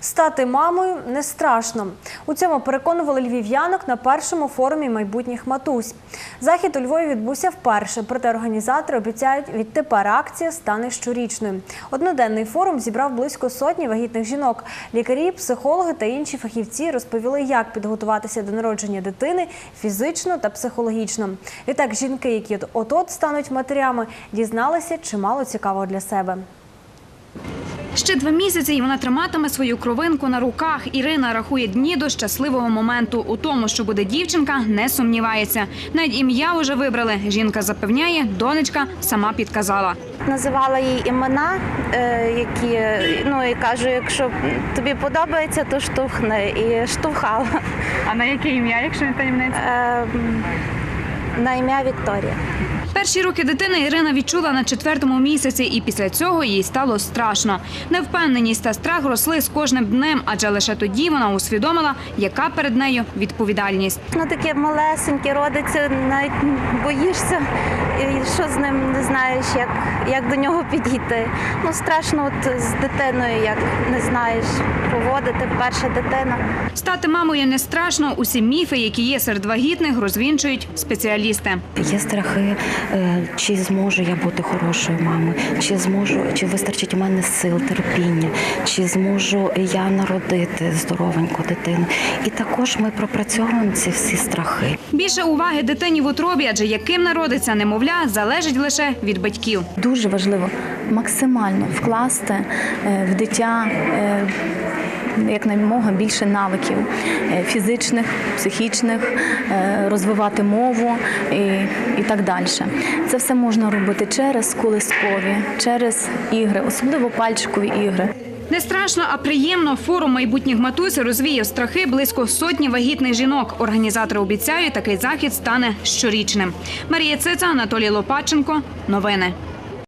Стати мамою не страшно. У цьому переконували львів'янок на першому форумі майбутніх матусь. Захід у Львові відбувся вперше, проте організатори обіцяють, відтепер акція стане щорічною. Одноденний форум зібрав близько сотні вагітних жінок. Лікарі, психологи та інші фахівці розповіли, як підготуватися до народження дитини фізично та психологічно. Відтак, жінки, які от-от стануть матерями, дізналися чимало цікавого для себе. Ще два місяці і вона триматиме свою кровинку на руках. Ірина рахує дні до щасливого моменту. У тому, що буде дівчинка, не сумнівається. Навіть ім'я уже вибрали. Жінка запевняє, донечка сама підказала. Називала їй імена, е, які ну і кажу, якщо тобі подобається, то штовхни. І штовхала А на яке ім'я, якщо не таємниця? Е, на ім'я Вікторія. Перші роки дитини Ірина відчула на четвертому місяці, і після цього їй стало страшно. Невпевненість та страх росли з кожним днем, адже лише тоді вона усвідомила, яка перед нею відповідальність. Ну таке малесеньке родиться, навіть боїшся, і що з ним не знаєш, як, як до нього підійти. Ну страшно, от з дитиною, як не знаєш поводити, перша дитина. Стати мамою не страшно. Усі міфи, які є серед вагітних, розвінчують спеціалісти. Є страхи, е, чи зможу я бути хорошою мамою, чи зможу, чи вистачить у мене сил, терпіння, чи зможу я народити здоровеньку дитину. І також ми пропрацьовуємо ці всі страхи. Більше уваги дитині в утробі, адже яким народиться немовля, залежить лише від батьків. Дуже важливо максимально вкласти е, в дитя. е, Як наймога більше навиків е, фізичних, психічних, розвивати мову і, і так далі. Це все можна робити через колискові, через ігри, особливо пальчикові ігри. Не страшно, а приємно. Форум майбутніх матусь розвіяв страхи близько сотні вагітних жінок. Організатори обіцяють, такий захід стане щорічним. Марія Цеца Анатолій Лопаченко. Новини.